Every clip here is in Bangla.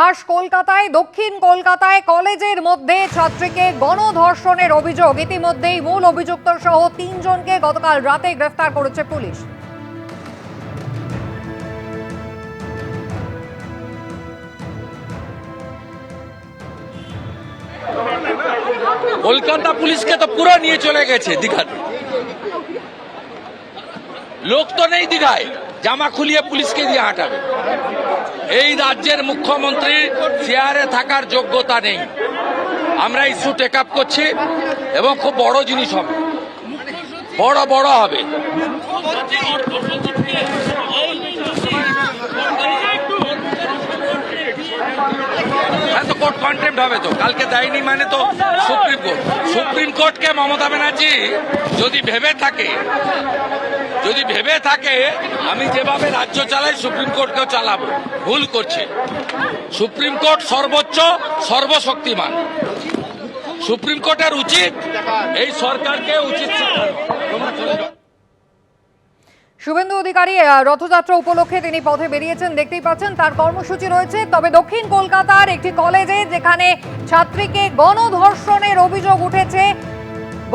খাস কলকাতায়, দক্ষিণ কলকাতায় কলেজের মধ্যে ছাত্রীকে গণধর্ষণের অভিযোগ। ইতিমধ্যেই মূল অভিযুক্ত সহ তিনজনকে গতকাল রাতে গ্রেফতার করেছে পুলিশ। কলকাতা পুলিশকে তো পুরো নিয়ে চলে গেছে দীঘাতে লোক তো নেই দীঘায়। জামা খুলিয়ে পুলিশকে দিয়ে হাঁটাবে। এই রাজ্যের মুখ্যমন্ত্রী চেয়ারে থাকার যোগ্যতা নেই। আমরা ইস্যু টেক আপ করছি এবং খুব বড় জিনিস হবে। বড় বড় হবে। কন্টেম্প হবে তো। কালকে দেয়নি মানে তো সুপ্রিম কোর্ট সুপ্রিম কোর্টকে মমতা ব্যানার্জি যদি ভেবে থাকে, যদি ভেবে থাকে, আমি যেভাবে রাজ্য চালাই সুপ্রিম কোর্টকেও চালাবো। ভুল করছে। সুপ্রিম কোর্ট সর্বোচ্চ, সর্বশক্তিমান। সুপ্রিম কোর্টের উচিত এই সরকারকে উচিত। শুভেন্দু অধিকারী রথযাত্রা উপলক্ষে তিনি পথে বেরিয়েছেন, দেখতেই পাচ্ছেন তার কর্মসূচি রয়েছে। তবে দক্ষিণ কলকাতার একটি কলেজে যেখানে ছাত্রীকে গণধর্ষণের অভিযোগ উঠেছে,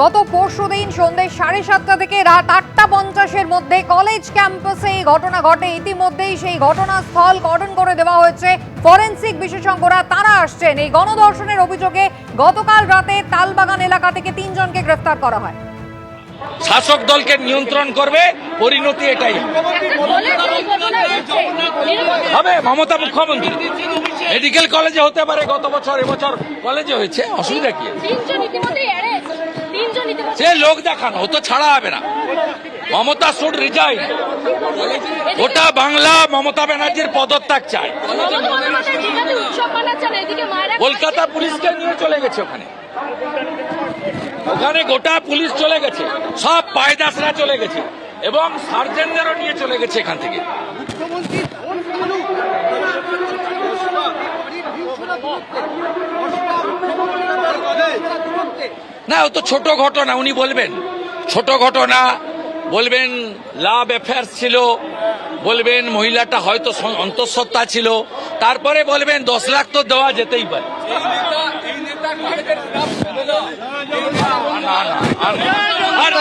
গত পরশুদিন সন্ধ্যে সাড়ে সাতটা থেকে রাত আটটা পঞ্চাশের মধ্যে কলেজ ক্যাম্পাসে এই ঘটনা ঘটে। ইতিমধ্যেই সেই ঘটনাস্থল গঠন করে দেওয়া হয়েছে। ফরেনসিক বিশেষজ্ঞরা তারা আসছেন। এই গণধর্ষণের অভিযোগে গতকাল রাতে তালবাগান এলাকা থেকে তিনজনকে গ্রেফতার করা হয়। শাসক দলকে নিয়ন্ত্রণ করবে পরিণতি এটাই। হবে মমতা মুখ্যমন্ত্রী। মেডিকেল কলেজে হতে পারে গত বছর এবছর কলেজে হয়েছে অসুবিধা কি? সে লোক দেখানো ও তো ছাড়া হবে না। মমতা শুড রিজাইন গোটা বাংলা মমতা ব্যানার্জির পদত্যাগ চায়। কলকাতা পুলিশকে নিয়ে চলে গেছে ওখানে। ওখানে গোটা পুলিশ চলে গেছে। সব পায়দাসরা চলে গেছে এবং সার্জেনদেরও নিয়ে চলে গেছে এখান থেকে। না ও তো ছোট ঘটনা উনি বলবেন। ছোট ঘটনা বলবেন লাভ অ্যাফেয়ার্স ছিল বলবেন মহিলাটা হয়তো অন্তঃসত্ত্বা ছিল তারপরে বলবেন দশ লাখ তো দেওয়া যেতেই পারে না, না, আর না। আর না ভাই, আর না।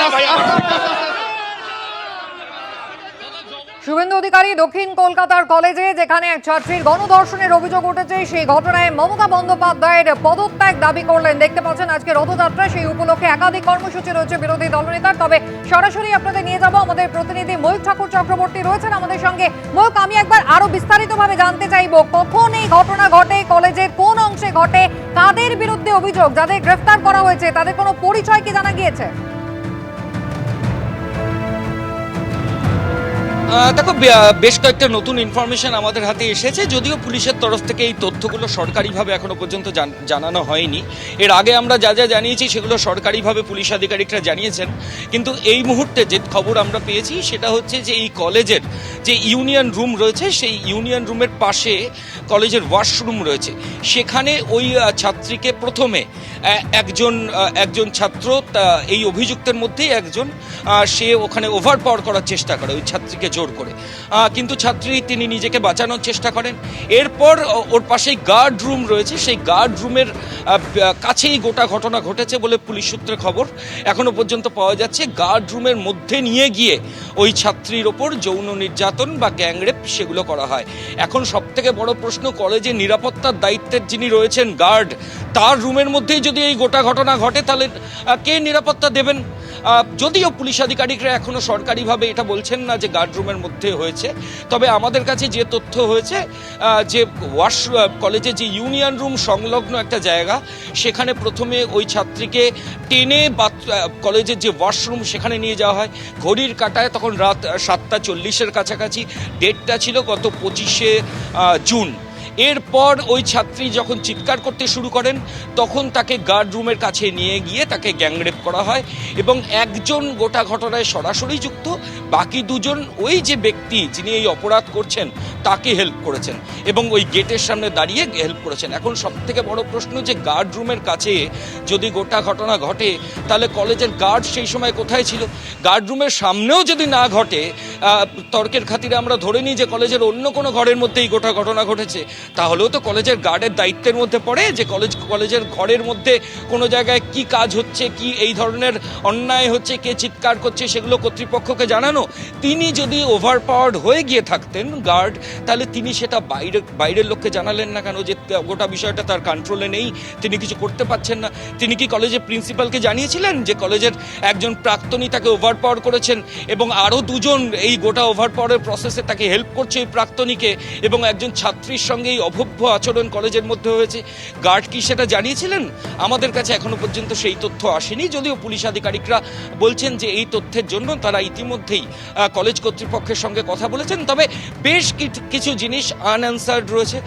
শুভেন্দু অধিকারী দক্ষিণ কলকাতার কলেজে, যেখানে এক ছাত্রীর গণধর্ষণের অভিযোগ উঠেছে, সেই ঘটনায় মমতা বন্দ্যোপাধ্যায়ের পদত্যাগ দাবি করলেন। দেখতে পাচ্ছেন আজকে রথযাত্রা, সেই উপলক্ষে একাধিক কর্মসূচি রয়েছে বিরোধী দলনেতার। তবে সরাসরি আপনাদের নিয়ে যাব আমাদের প্রতিনিধি ময়ূক ঠাকুর চক্রবর্তী রয়েছেন আমাদের সঙ্গে। ময়ূক আমি একবার আরও বিস্তারিতভাবে জানতে চাইব, কখন এই ঘটনা ঘটে কলেজের কোন অংশে ঘটে, কাদের বিরুদ্ধে অভিযোগ, যাদের গ্রেফতার করা হয়েছে, তাদের কোনো পরিচয় কি জানা গিয়েছে? দেখো বেশ কয়েকটা নতুন ইনফরমেশন আমাদের হাতে এসেছে, যদিও পুলিশের তরফ থেকে এই তথ্যগুলো সরকারিভাবে এখনও পর্যন্ত জানানো হয়নি। এর আগে আমরা যা যা জানিয়েছি, সেগুলো সরকারিভাবে পুলিশ আধিকারিকরা জানিয়েছেন। কিন্তু এই মুহূর্তে যে খবর আমরা পেয়েছি, সেটা হচ্ছে যে এই কলেজের যে ইউনিয়ন রুম রয়েছে, সেই ইউনিয়ন রুমের পাশে কলেজের ওয়াশরুম রয়েছে। সেখানে ওই ছাত্রীকে প্রথমে একজন একজন ছাত্র এই অভিযুক্তের মধ্যেই একজন সে ওখানে ওভার পাওয়ার করার চেষ্টা করে। ওই ছাত্রীকে জোর করে। কিন্তু ছাত্রী, তিনি নিজেকে বাঁচানোর চেষ্টা করেন। এরপর ওর পাশেই গার্ড রুম রয়েছে। সেই গার্ড রুমের কাছেই গোটা ঘটনা ঘটেছে বলে পুলিশ সূত্রে খবর। এখনও পর্যন্ত পাওয়া যাচ্ছে গার্ড রুমের মধ্যে নিয়ে গিয়ে ওই ছাত্রীর ওপর যৌন নির্যাতন বা গ্যাংরেপ সেগুলো করা হয়। এখন সব থেকে বড় প্রশ্ন কলেজে নিরাপত্তার দায়িত্বের যিনি রয়েছেন গার্ড তার রুমের মধ্যেই যদি এই গোটা ঘটনা ঘটে, তাহলে কে নিরাপত্তা দেবেন? যদিও পুলিশ আধিকারিকরা এখনও সরকারিভাবে এটা বলছেন না যে গার্ডরুমের মধ্যে হয়েছে, তবে আমাদের কাছে যে তথ্য হয়েছে যে ওয়াশ কলেজে যে ইউনিয়ন রুম সংলগ্ন একটা জায়গা, সেখানে প্রথমে ওই ছাত্রীকে টেনে কলেজের যে ওয়াশরুম সেখানে নিয়ে যাওয়া হয়। ঘড়ির কাটায় তখন রাত সাতটা চল্লিশের কাছাকাছি ডেটটা ছিল গত পঁচিশে জুন। এরপর ওই ছাত্রী যখন চিৎকার করতে শুরু করেন, তখন তাকে গার্ড রুমের কাছে নিয়ে গিয়ে তাকে গ্যাংরেপ করা হয় এবং একজন গোটা ঘটনায় সরাসরি যুক্ত বাকি দুজন ওই যে ব্যক্তি যিনি এই অপরাধ করছেন, তাকে হেল্প করেছেন এবং ওই গেটের সামনে দাঁড়িয়ে হেল্প করেছেন। এখন সব থেকে বড় প্রশ্ন যে গার্ড রুমের কাছে যদি গোটা ঘটনা ঘটে, তাহলে কলেজের গার্ড সেই সময় কোথায় ছিল? গার্ড রুমের সামনেও যদি না ঘটে তর্কের খাতিরে আমরা ধরে নিই যে কলেজের অন্য কোনো ঘরের মধ্যেই গোটা ঘটনা ঘটেছে। তাহলেও তো কলেজের গার্ডের দায়িত্বের মধ্যে পড়ে যে কলেজ, কলেজের ঘরের মধ্যে কোনো জায়গায় কি কাজ হচ্ছে, কি এই ধরনের অন্যায় হচ্ছে, কে চিৎকার করছে সেগুলো কর্তৃপক্ষকে জানানো। তিনি যদি ওভার পাওয়ার্ড হয়ে গিয়ে থাকতেন গার্ড তাহলে তিনি সেটা বাইরে, বাইরের লোককে জানালেন না কেন যে গোটা বিষয়টা তার কন্ট্রোলে নেই, তিনি কিছু করতে পারছেন না। তিনি কি কলেজের প্রিন্সিপালকে জানিয়েছিলেন যে কলেজের একজন প্রাক্তনী তাকে ওভার পাওয়ার করেছেন এবং আরও দুজন এই গোটা ওভার পাওয়ারের প্রসেসে তাকে হেল্প করছে এই প্রাক্তনীকে এবং একজন ছাত্রীর সঙ্গে এই অভব্য আচরণ কলেজের মধ্যে হয়েছে। গার্ড কি সেটা জানিয়েছিলেন? আমাদের কাছে এখনও পর্যন্ত সেই তথ্য আসেনি, যদিও পুলিশ আধিকারিকরা বলছেন যে এই তথ্যের জন্য তারা ইতিমধ্যেই কলেজ কর্তৃপক্ষের সঙ্গে কথা বলেছেন। তবে বেশ কিছু জিনিস আনআনসার্ড রয়েছে।